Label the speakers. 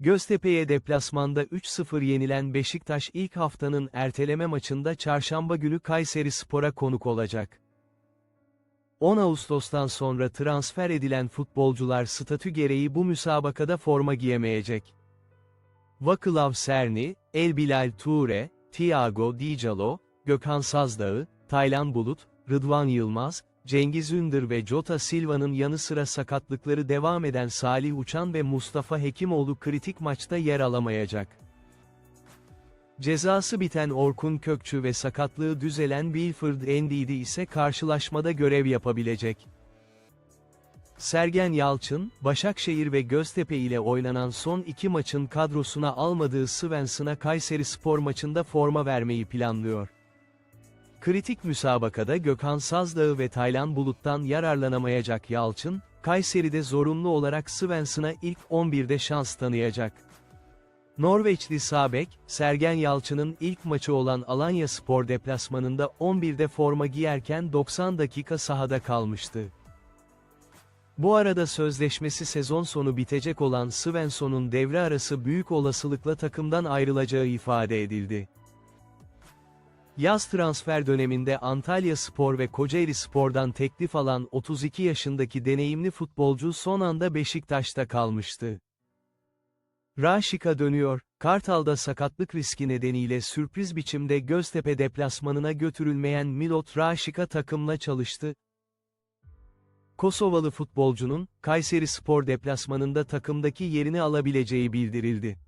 Speaker 1: Göztepe'ye deplasmanda 3-0 yenilen Beşiktaş ilk haftanın erteleme maçında çarşamba günü Kayseri Spor'a konuk olacak. 10 Ağustos'tan sonra transfer edilen futbolcular statü gereği bu müsabakada forma giyemeyecek. Vakılav Serni, El Bilal Ture, Thiago Dicalo, Gökhan Sazdağ, Taylan Bulut, Rıdvan Yılmaz, Cengiz Ündür ve Jota Silva'nın yanı sıra sakatlıkları devam eden Salih Uçan ve Mustafa Hekimoğlu kritik maçta yer alamayacak. Cezası biten Orkun Kökçü ve sakatlığı düzelen Wilfred Ndidi ise karşılaşmada görev yapabilecek. Sergen Yalçın, Başakşehir ve Göztepe ile oynanan son iki maçın kadrosuna almadığı Svensson'a Kayseri Spor maçında forma vermeyi planlıyor. Kritik müsabakada Gökhan Sazdağ ve Taylan Bulut'tan yararlanamayacak Yalçın, Kayseri'de zorunlu olarak Svensson'a ilk 11'de şans tanıyacak. Norveçli Sabek, Sergen Yalçın'ın ilk maçı olan Alanya Spor deplasmanında 11'de forma giyerken 90 dakika sahada kalmıştı. Bu arada sözleşmesi sezon sonu bitecek olan Svensson'un devre arası büyük olasılıkla takımdan ayrılacağı ifade edildi. Yaz transfer döneminde Antalya Spor ve Kocaeli Spor'dan teklif alan 32 yaşındaki deneyimli futbolcu son anda Beşiktaş'ta kalmıştı. Raşika dönüyor, Kartal'da sakatlık riski nedeniyle sürpriz biçimde Göztepe deplasmanına götürülmeyen Milot Raşika takımla çalıştı. Kosovalı futbolcunun, Kayseri Spor deplasmanında takımdaki yerini alabileceği bildirildi.